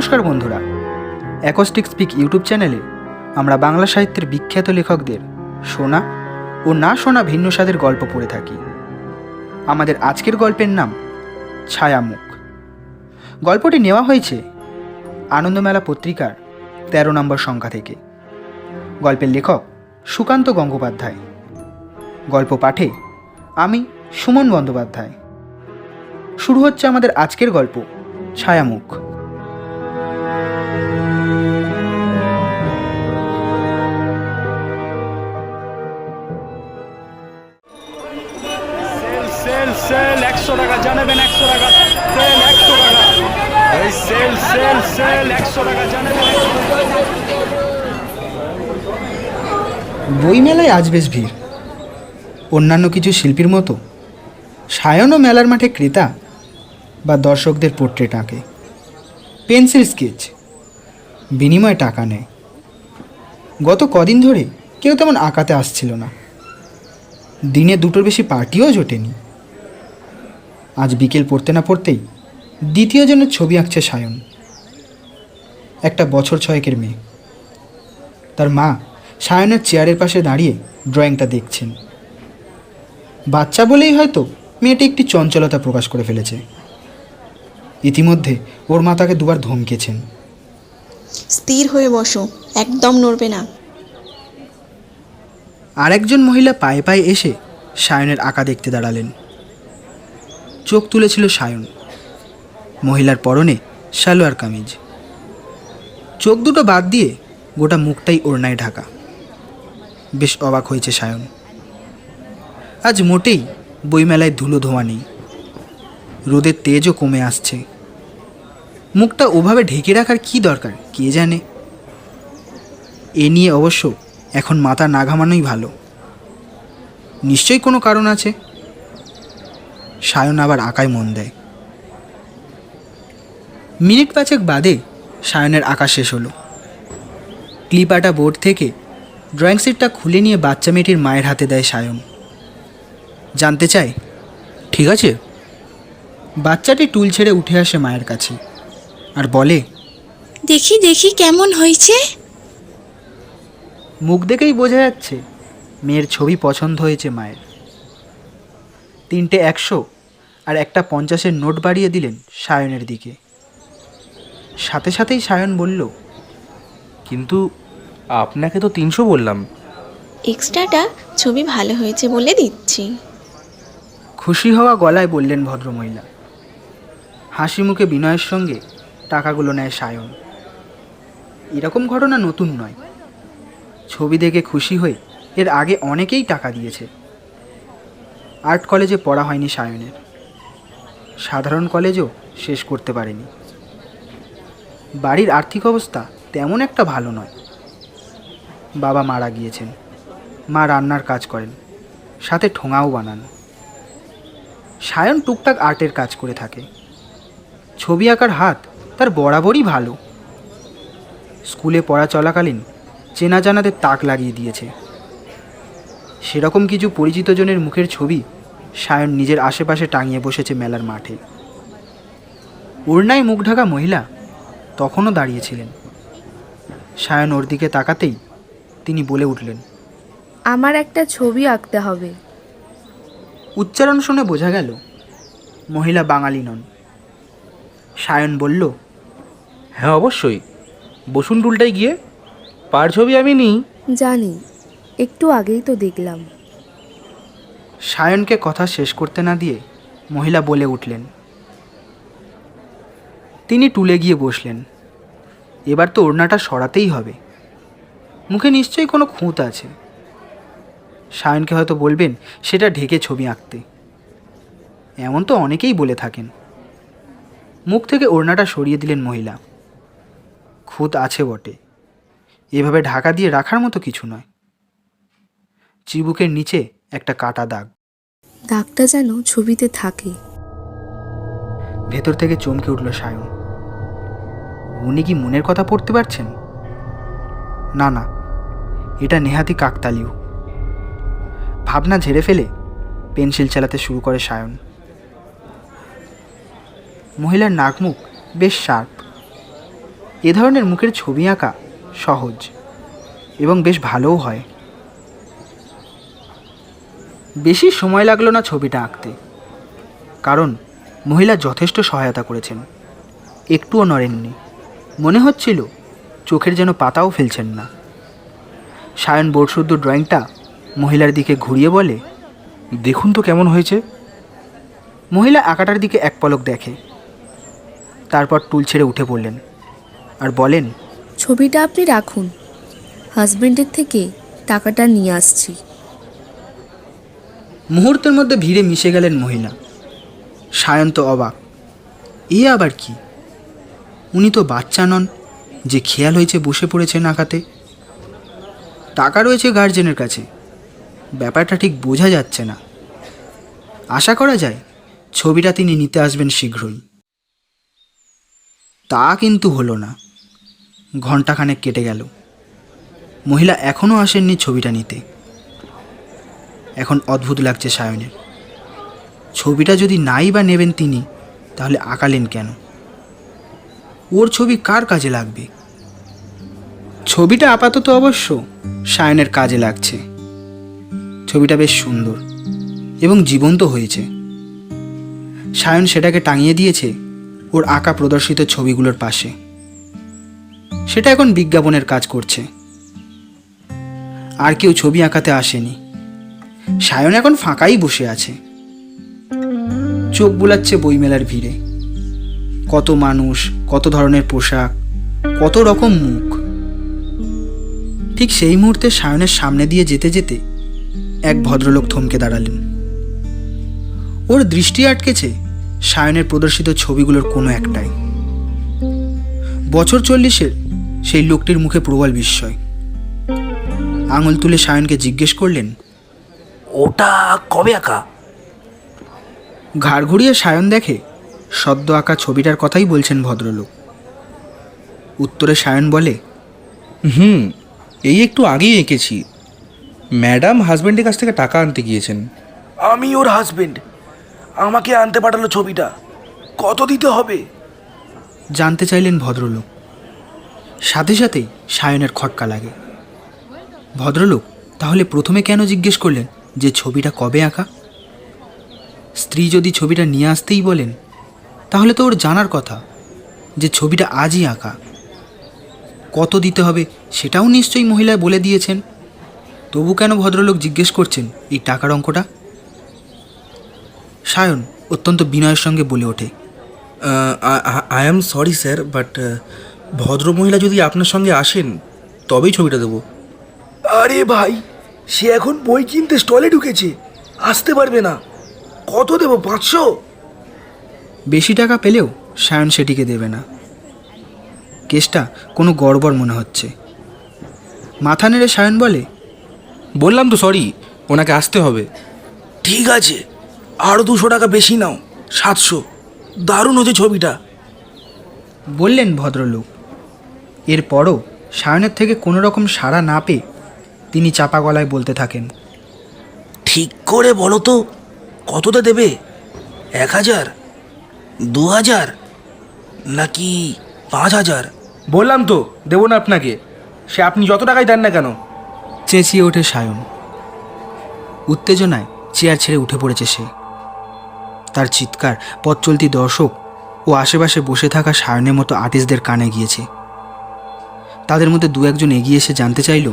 নমস্কার বন্ধুরা। Acoustic speak YouTube চ্যানেলে আমরা বাংলা সাহিত্যের বিখ্যাত লেখকদের শোনা ও না শোনা ভিন্ন স্বাদের গল্প পড়ে থাকি। আমাদের আজকের গল্পের নাম ছায়ামুখ। গল্পটি নেওয়া হয়েছে আনন্দমেলা পত্রিকার তেরো নম্বর সংখ্যা থেকে। গল্পের লেখক সুকান্ত গঙ্গোপাধ্যায়। গল্প পাঠে আমি সুমন বন্দ্যোপাধ্যায়। শুরু হচ্ছে আমাদের আজকের গল্প ছায়ামুখ। একশো টাকা সেল একশো টাকা। এই সেল সেল সেল একশো টাকা জানাবেন বইমেলায় আজ বেশ ভিড়। অন্যান্য কিছু শিল্পীর মতো। সায়নও মেলার মাঠে ক্রেতা বা দর্শকদের পোর্ট্রেট আঁকে। Pencil sketch. বিনিময়ে টাকা নেয়। গত কদিন ধরে কেউ তেমন আঁকাতে আসছিল না। দিনে দুটোর বেশি পার্টিও জোটেনি। আজ বিকেল পড়তে না পড়তেই দ্বিতীয় জনের ছবি আঁকছে সায়ন। একটা বছর ছয়েকের মেয়ে। তার মা সায়নের চেয়ারের পাশে দাঁড়িয়ে ড্রয়িংটা দেখছেন। বাচ্চা বলেই হয়তো মেয়েটি একটি চঞ্চলতা প্রকাশ করে ফেলেছে। ইতিমধ্যে ওর মা তাকে দুবার ধমকেছেন। স্থির হয়ে বসো একদম নড়বে না। আরেকজন মহিলা পায়ে পায়ে এসে সায়নের আঁকা দেখতে দাঁড়ালেন। চোখ তুলেছিল সায়ন। মহিলার পরনে সালোয়ার কামিজ। চোখ দুটো বাদ দিয়ে গোটা মুখটাই ওড়নায় ঢাকা। বেশ অবাক হয়েছে সায়ন। আজ মোটেই বইমেলায় ধুলো ধোয়া নেই। রোদের তেজও কমে আসছে। মুখটা ওভাবে ঢেকে রাখার কি দরকার, কে জানে? এ নিয়ে অবশ্য এখন মাথা না ঘামানোই ভালো। নিশ্চয়ই কোনো কারণ আছে? সায়ন আবার আঁকায় মন দেয়। মিনিট পাঁচেক বাদে সায়নের আঁকা শেষ হলো। ক্লিপাটা বোর্ড থেকে ড্রয়িং সিটটা খুলে নিয়ে বাচ্চা মেয়েটির মায়ের হাতে দেয় সায়ন। জানতে চায় ঠিক আছে? বাচ্চাটি টুল ছেড়ে উঠে আসে মায়ের কাছে আর বলে দেখি দেখি কেমন হয়েছে। মুখ দেখেই বোঝা যাচ্ছে মেয়ের ছবি পছন্দ হয়েছে মায়ের। তিনটে একশো আর একটা পঞ্চাশের নোট বাড়িয়ে দিলেন সায়নের দিকে। সাথে সাথেই সায়ন বলল কিন্তু আপনাকে তো তিনশো বললাম। এক্সট্রাটা ছবি ভালো হয়েছে বলে দিচ্ছি। খুশি হওয়া গলায় বললেন ভদ্রমহিলা। হাসি মুখে বিনয়ের সঙ্গে টাকাগুলো নেয় সায়ন। এরকম ঘটনা নতুন নয়। ছবি দেখে খুশি হয়ে এর আগে অনেকেই টাকা দিয়েছে। আর্ট কলেজে পড়া হয়নি সায়নের। সাধারণ কলেজও শেষ করতে পারেনি। বাড়ির আর্থিক অবস্থা তেমন একটা ভালো নয়। বাবা মারা গিয়েছেন। মা রান্নার কাজ করেন। সাথে ঠোঙাও বানান। সায়ন টুকটাক আর্টের কাজ করে থাকে। ছবি আঁকার হাত তার বরাবরই ভালো। স্কুলে পড়া চলাকালীন চেনা জানাদের তাক লাগিয়ে দিয়েছে। সেরকম কিছু পরিচিত জনের মুখের ছবি সায়ন নিজের আশেপাশে টাঙিয়ে বসেছে মেলার মাঠে। ওড়নায় মুখ ঢাকা মহিলা তখনও দাঁড়িয়েছিলেন। সায়ন ওর দিকে তাকাতেই তিনি বলে উঠলেন আমার একটা ছবি আঁকতে হবে। উচ্চারণ শুনে বোঝা গেল মহিলা বাঙালি নন। সায়ন বলল হ্যাঁ অবশ্যই। বসুন টুলটাই গিয়ে। পার ছবি আমি নিই। জানি। একটু আগেই তো দেখলাম। সায়নকে কথা শেষ করতে না দিয়ে মহিলা বলে উঠলেন, তিনি টুলে গিয়ে বসলেন। এবার তো ওড়নাটা সরাতেই হবে। মুখে নিশ্চয়ই কোনো খুঁত আছে। সায়নকে হয়তো বলবেন, সেটা ঢেকে ছবি আঁকতে। এমন তো অনেকেই বলে থাকেন। মুখ থেকে ওড়নাটা সরিয়ে দিলেন মহিলা। খুঁত আছে বটে। এভাবে ঢাকা দিয়ে রাখার মতো কিছু নয়। চিবুকের নিচে একটা কাটা দাগ। দাগটা যেন ছবিতে থাকে। ভেতর থেকে চমকে উঠল সায়ন। উনি কি মনের কথা পড়তে পারছেন? না না এটা নেহাতি কাকতালীয়। ভাবনা ঝেড়ে ফেলে পেন্সিল চালাতে শুরু করে সায়ন। মহিলার নাক মুখ বেশ শার্প। এ ধরনের মুখের ছবি আঁকা সহজ এবং বেশ ভালোও হয়। বেশি সময় লাগল না ছবিটা আঁকতে। কারণ মহিলা যথেষ্ট সহায়তা করেছেন। একটুও নড়েননি। মনে হচ্ছিল চোখের যেন পাতাও ফেলছেন না। সায়ন বোর্ডশুদ্ধ ড্রয়িংটা মহিলার দিকে ঘুরিয়ে বলে, দেখুন তো কেমন হয়েছে। মহিলা আঁকাটার দিকে এক পলক দেখে। তারপর টুল ছেড়ে উঠে পড়লেন আর বলেন, ছবিটা আপনি রাখুন। হাজবেন্ডের থেকে টাকাটা নিয়ে আসছি। মুহূর্তের মধ্যে ভিড়ে মিশে গেলেন মহিলা। সায়ন্ত অবাক। এ আবার কি? উনি তো বাচ্চা নন, যে খেয়াল হয়েছে বসে পড়েছেন আঁকাতে টাকা রয়েছে গার্জেনের কাছে। ব্যাপারটা ঠিক বোঝা যাচ্ছে না। আশা করা যায়, ছবিটা তিনি নিতে আসবেন শীঘ্রই। তা কিন্তু হলো না। ঘণ্টাখানেক কেটে গেল। মহিলা এখনও আসেননি ছবিটা নিতে। এখন অদ্ভুত লাগছে সায়নের। ছবিটা যদি নাই বা নেবেন তিনি, তাহলে আঁকালেন কেন? ওর ছবি কার কাজে লাগবে? ছবিটা আপাতত অবশ্য সায়নের কাজে লাগছে। ছবিটা বেশ সুন্দর এবং জীবন্ত হয়েছে। সায়ন সেটাকে টাঙিয়ে দিয়েছে ওর আঁকা প্রদর্শিত ছবিগুলোর পাশে। সেটা এখন বিজ্ঞাপনের কাজ করছে। আর কেউ ছবি আঁকাতে আসেনি। সায়ন এখন ফাঁকাই বসে আছে। চোখ বুলাচ্ছে বইমেলার ভিড়ে। কত মানুষ, কত ধরনের পোশাক, কত রকম মুখ। ঠিক সেই মুহূর্তে সায়নের সামনে দিয়ে যেতে যেতে এক ভদ্রলোক থমকে দাঁড়ালেন। ওর দৃষ্টি আটকেছে সায়নের প্রদর্শিত ছবিগুলোর কোনো একটাই। বছর চল্লিশের সেই লোকটির মুখে প্রবল বিস্ময়। আঙুল তুলে সায়নকে জিজ্ঞেস করলেন ওটা কবে আঁকা? ঘাড় ঘুরিয়ে সায়ন দেখে সদ্য আঁকা ছবিটার কথাই বলছেন ভদ্রলোক। উত্তরে সায়ন বলে হুম এই একটু আগেই এঁকেছি। ম্যাডাম হাজবেন্ডের কাছ থেকে টাকা আনতে গিয়েছেন। আমি ওর হাজবেন্ড। আমাকে আনতে পাঠালো ছবিটা। কত দিতে হবে? জানতে চাইলেন ভদ্রলোক। সাথে সাথেই সায়নের খটকা লাগে। ভদ্রলোক তাহলে প্রথমে কেন জিজ্ঞেস করলেন? যে ছবিটা কবে আঁকা? স্ত্রী যদি ছবিটা নিয়ে আসতেই বলেন, তাহলে তো ওর জানার কথা যে ছবিটা আজই আঁকা। কত দিতে হবে সেটাও নিশ্চয়ই মহিলা বলে দিয়েছেন। তবু কেন ভদ্রলোক জিজ্ঞেস করছেন এই টাকার অঙ্কটা? সায়ন অত্যন্ত বিনয়ের সঙ্গে বলে ওঠে I am sorry sir, but ভদ্রমহিলা যদি আপনার সঙ্গে আসেন, তবেই ছবিটা দেবো। আরে ভাই সে এখন বই কিনতে স্টলে ঢুকেছে। আসতে পারবে না। কত দেবো? পাঁচশো? বেশি টাকা পেলেও সায়ন সেটিকে দেবে না। কেসটা কোনো গড়বড় মনে হচ্ছে। মাথা নেড়ে সায়ন বলে বললাম তো সরি ওনাকে আসতে হবে। ঠিক আছে। আরও দুশো টাকা বেশি নাও সাতশো। দারুণ হচ্ছে ছবিটা। বললেন ভদ্রলোক। এরপরও সায়নের থেকে কোনো রকম সাড়া না পেয়ে তিনি চাপা গলায় বলতে থাকেন ঠিক করে বলো তো কতটা দেবে? এক হাজার? দু হাজার? নাকি পাঁচ হাজার? বললাম তো দেবো না আপনাকে। সে আপনি যত টাকাই দেন না কেন? চেঁচিয়ে ওঠে সায়ন। উত্তেজনায় চেয়ার ছেড়ে উঠে পড়েছে সে। তার চিৎকার পথ চলতি দর্শক ও আশেপাশে বসে থাকা সায়নের মতো আর্টিস্টদের কানে গিয়েছে। তাদের মধ্যে দু একজন এগিয়ে এসে জানতে চাইল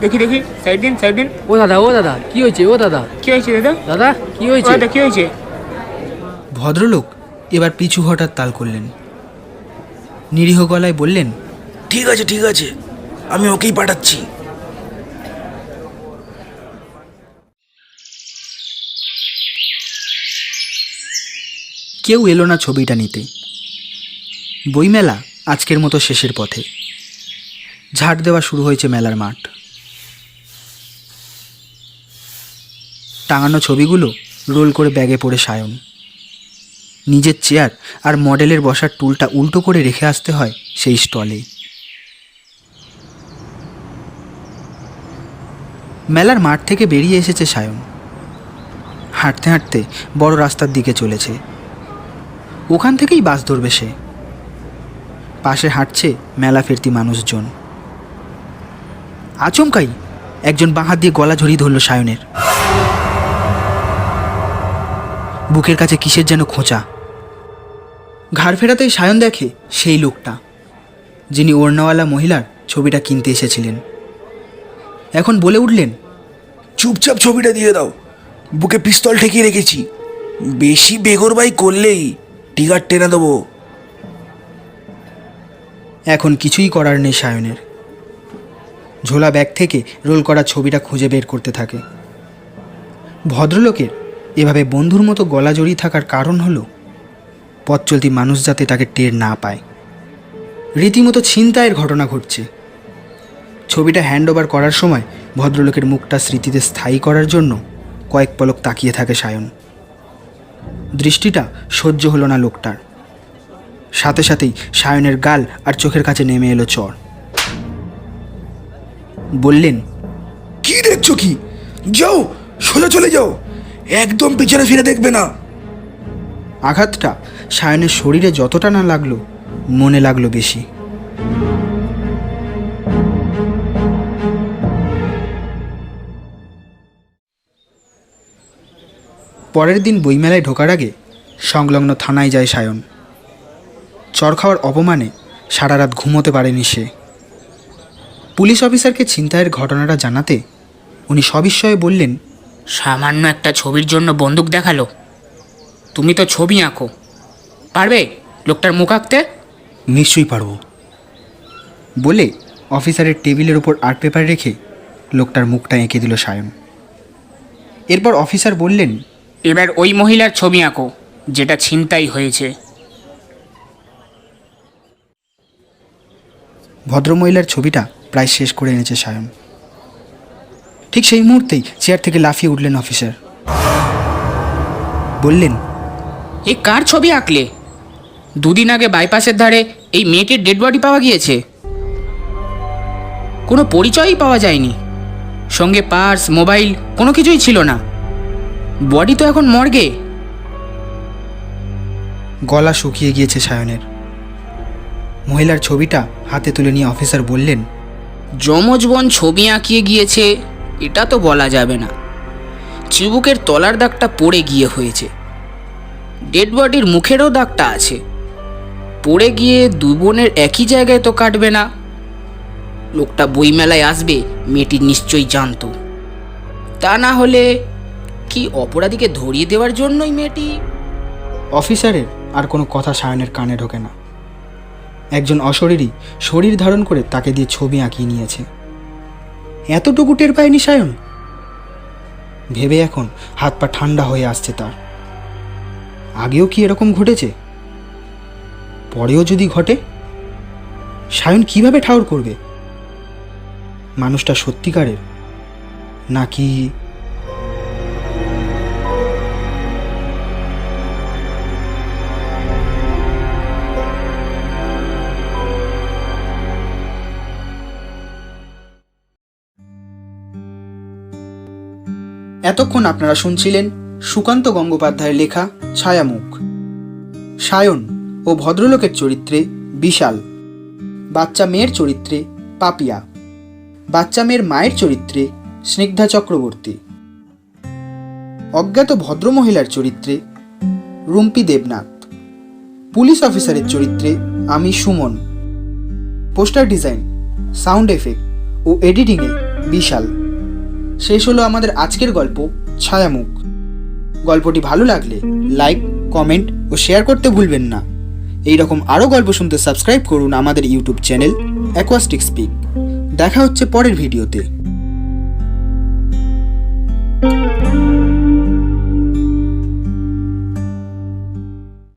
দেখি দেখি। সাইড দিন সাইড দিন। ও দাদা ও দাদা কি হয়েছে? ও দাদা। কি হয়েছে দাদা? দাদা কি হয়েছে? দাদা কি হয়েছে? ভদ্রলোক এবার পিছু হঠাৎ তাল করলেন। নিরীহ গলায় বললেন ঠিক আছে ঠিক আছে। আমি ওকেই পাঠাচ্ছি। কেউ এলো না ছবিটা নিতে। বইমেলা আজকের মতো শেষের পথে। ঝাড় দেওয়া শুরু হয়েছে মেলার মাঠ। টাঙানো ছবিগুলো রোল করে ব্যাগে পড়ে সায়ন। নিজের চেয়ার আর মডেলের বসার টুলটা উল্টো করে রেখে আসতে হয় সেই স্টলে মেলার মাঠ থেকে বেরিয়ে এসেছে সায়ন। হাঁটতে হাঁটতে বড় রাস্তার দিকে চলেছে। ওখান থেকেই বাস ধরবে সে। পাশে হাঁটছে মেলা ফিরতি মানুষজন। আচমকাই একজন বাঁ দিয়ে গলা ঝরিয়ে ধরল সায়নের। বুকের কাছে কিসের যেন খোঁচা। ঘাড় ফেরাতেই সায়ন দেখে সেই লোকটা যিনি ওড়নাওয়ালা মহিলার ছবিটা কিনতে এসেছিলেন। এখন বলে উঠলেন চুপচাপ ছবিটা দিয়ে দাও বুকে পিস্তল ঠেকিয়ে রেখেছি। বেশি বেগরবাই করলেই টিকার টেনে দেবো। এখন কিছুই করার নেই সায়নের। ঝোলা ব্যাগ থেকে রোল করা ছবিটা খুঁজে বের করতে থাকে। ভদ্রলোকের এভাবে বন্ধুর মতো গলা জড়িয়ে থাকার কারণ হলো, পথ চলতি মানুষ যাতে তাকে টের না পায়। রীতিমতো ছিনতাইয়ের ঘটনা ঘটছে। ছবিটা হ্যান্ড ওভার করার সময় ভদ্রলোকের মুখটা স্মৃতিতে স্থায়ী করার জন্য কয়েক পলক তাকিয়ে থাকে সায়ন। দৃষ্টিটা সহ্য হলো না লোকটার। সাথে সাথেই সায়নের গাল আর চোখের কাছে নেমে এলো চর। বললেন, কি দেখছ কি? যাও, সোজা চলে যাও। একদম পিছনে ফিরে দেখবে না। আঘাতটা সায়নের শরীরে যতটা না লাগল, মনে লাগল বেশি। পরের দিন বইমেলায় ঢোকার আগে সংলগ্ন থানায় যায় সায়ন। চর খাওয়ার অপমানে সারা রাত ঘুমোতে পারেনি সে। পুলিশ অফিসারকে ছিনতাইয়ের ঘটনাটা জানাতে উনি সবিস্ময়ে বললেন সামান্য একটা ছবির জন্য বন্দুক দেখাল। তুমি তো ছবি আঁকো। পারবে লোকটার মুখ আঁকতে? নিশ্চয়ই পারব। বলে অফিসারের টেবিলের ওপর আর্ট পেপার রেখে লোকটার মুখটা এঁকে দিল সায়ন। এরপর অফিসার বললেন এবার ওই মহিলার ছবি আঁকো যেটা ছিনতাই হয়েছে। ভদ্রমহিলার ছবিটা প্রায় শেষ করে এনেছে সায়ন। ঠিক সেই মুহূর্তেই চেয়ার থেকে লাফিয়ে উঠলেন অফিসার। বললেন এ কার ছবি আঁকলে? দুদিন আগে বাইপাসের ধারে এই মেয়েটির ডেড বডি পাওয়া গিয়েছে। কোনো পরিচয়ই পাওয়া যায়নি। সঙ্গে পার্স মোবাইল কোনো কিছুই ছিল না। বডি তো এখন মর্গে। গলা শুকিয়ে গিয়েছে সায়নের। মহিলার ছবিটা হাতে তুলে নিয়ে অফিসার বললেন যমজ বোন ছবি আঁকিয়ে গিয়েছে এটা তো বলা যাবে না। চিবুকের তলার দাগটা পড়ে গিয়ে হয়েছে। ডেড বডির মুখেরও দাগটা আছে। পড়ে গিয়ে দুই বোনের একই জায়গায় তো কাটবে না। লোকটা বইমেলায় আসবে, মেয়েটি নিশ্চয়ই জানতো। তা না হলে কি অপরাধীকে ধরিয়ে দেওয়ার জন্যই মেয়েটি? অফিসারের আর কোনো কথা সায়নের কানে ঢোকে না। একজন অশরীরই শরীর ধারণ করে তাকে দিয়ে ছবি আঁকিয়ে নিয়েছে। এতটুকু টের পায়নি সায়ন? ভেবে এখন হাত পা ঠান্ডা হয়ে আসছে তার। আগেও কি এরকম ঘটেছে? পরেও যদি ঘটে, সায়ন কীভাবে ঠাউর করবে? মানুষটা সত্যিকারের, নাকি এতক্ষণ আপনারা শুনছিলেন সুকান্ত গঙ্গোপাধ্যায়ের লেখা ছায়ামুখ। সায়ন ও ভদ্রলোকের চরিত্রে বিশাল। বাচ্চা মেয়ের চরিত্রে পাপিয়া। বাচ্চা মেয়ের মায়ের চরিত্রে স্নিগ্ধা চক্রবর্তী। অজ্ঞাত ভদ্রমহিলার চরিত্রে রুম্পি দেবনাথ। পুলিশ অফিসারের চরিত্রে আমি Suman. Poster design, sound effect ও এডিটিংয়ে বিশাল। শেষ হলো আমাদের আজকের গল্প, ছায়ামুখ। গল্পটি ভালো লাগলে লাইক, কমেন্ট ও শেয়ার করতে ভুলবেন না। এই রকম আরও গল্প শুনতে সাবস্ক্রাইব করুন আমাদের ইউটিউব চ্যানেল অ্যাকোয়াস্টিক স্পিক। দেখা হচ্ছে পরের ভিডিওতে।